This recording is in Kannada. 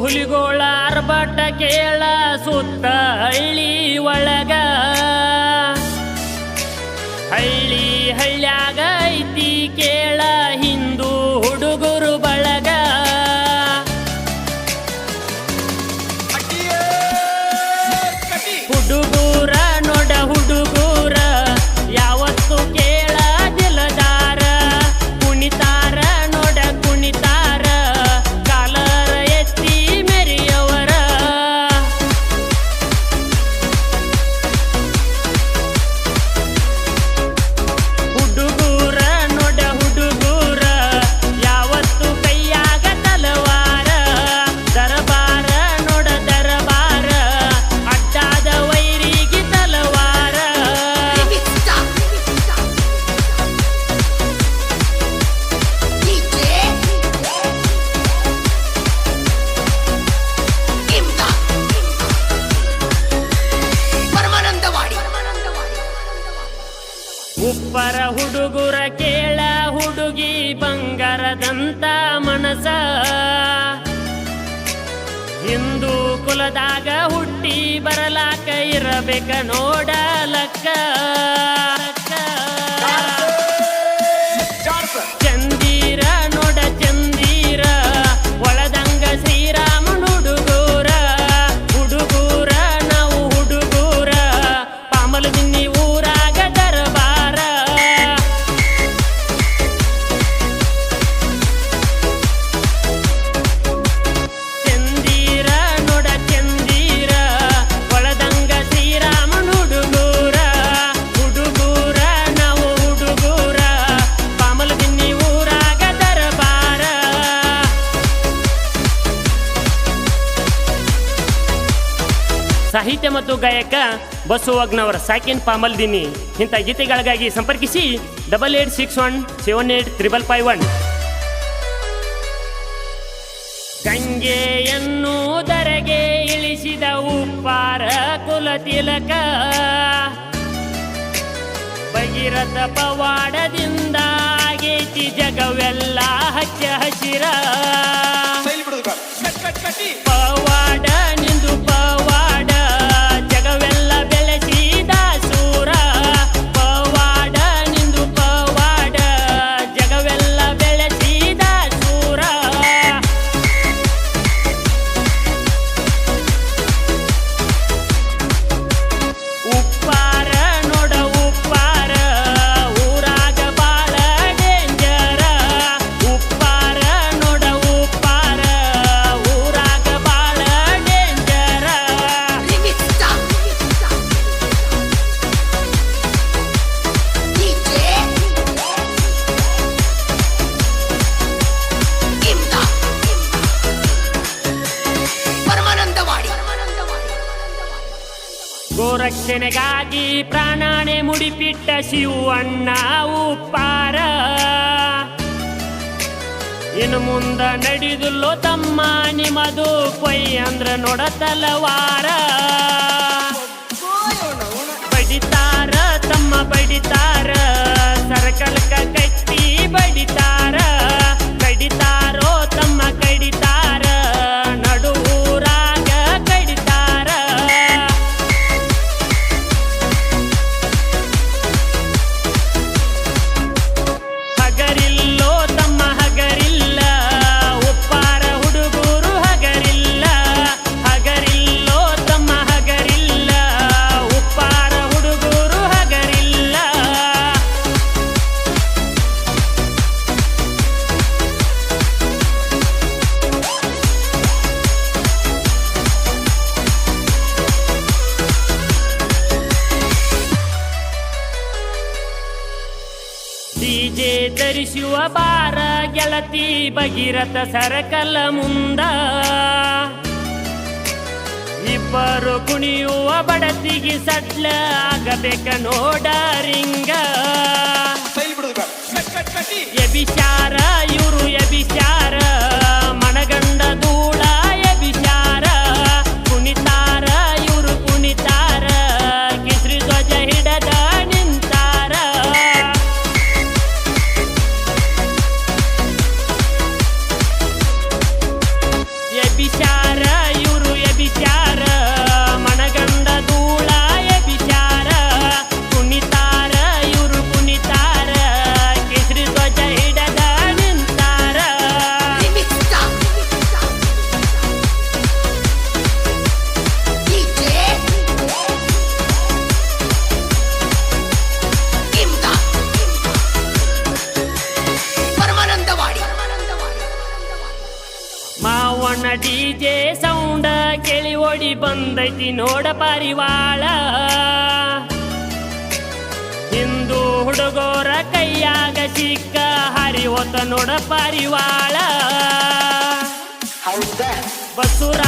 ಹುಲಿಗೋಳ ಅರ್ಬಟ ಕೇಳ ಸುತ್ತ ಹಳ್ಳಿ ಒಳಗ. ಹಳ್ಳಿ ಹಳ್ಳ್ಯಾಗ ಉಪ್ಪರ ಹುಡುಗುರ ಕೇಳ ಹುಡುಗಿ ಬಂಗಾರದಂತ ಮನಸ. ಹಿಂದೂ ಕುಲದಾಗ ಹುಟ್ಟಿ ಬರಲಾಕ ಇರಬೇಕ ನೋಡಲಕ್ಕ. ಸಾಹಿತ್ಯ ಮತ್ತು ಗಾಯಕ ಬಸು ಅಗ್ನವರ ಸಾಕಿನ್ ಪಾಮಲ್ ದಿನಿ ಇಂಥ ಗೀತೆಗಳಿಗಾಗಿ ಸಂಪರ್ಕಿಸಿ double eight six one seven eight triple five one ಗಂಗೆಯನ್ನು ದರೆಗೆ ಇಳಿಸಿದ ಉಪ್ಪಾರ ಕುಲ ತಿಲಕ. ಭಗೀರಥ ಪವಾಡದಿಂದ ಆಗೇತಿ ಜಗವೆಲ್ಲ ಹಚ್ಚ ಹಸಿರ. ಪವಾಡ ಗೋರಕ್ಷಣೆಗಾಗಿ ಪ್ರಾಣಾಣೆ ಮುಡಿಪಿಟ್ಟ ಶಿವಣ್ಣ ಉಪ್ಪಾರ. ಇನ್ನು ಮುಂದ ನಡೆದುಲ್ಲೋ ತಮ್ಮ ನಿಮ್ಮದು ಕೊಯ್ ಅಂದ್ರ ನೋಡ ಧರಿಸುವ ಬಾರ ಗೆಳತಿ ಭಗೀರಥ ಸರಕಲ ಮುಂದ. ಇಬ್ಬರು ಕುಣಿಯುವ ಬಡತಿಗೆ ಸಡ್ಲ ಆಗಬೇಕ ನೋಡ ಸೌಂಡ ಕೇಳಿ ಓಡಿ ಬಂದೈತಿ ನೋಡ ಪಾರಿವಾಳ. ಹಿಂದೂ ಹುಡುಗೋರ ಕೈಯಾಗ ಚಿಕ್ಕ ಹರಿ ಹೊತ್ತ ನೋಡ ಪಾರಿವಾಳ. ಬಸುರ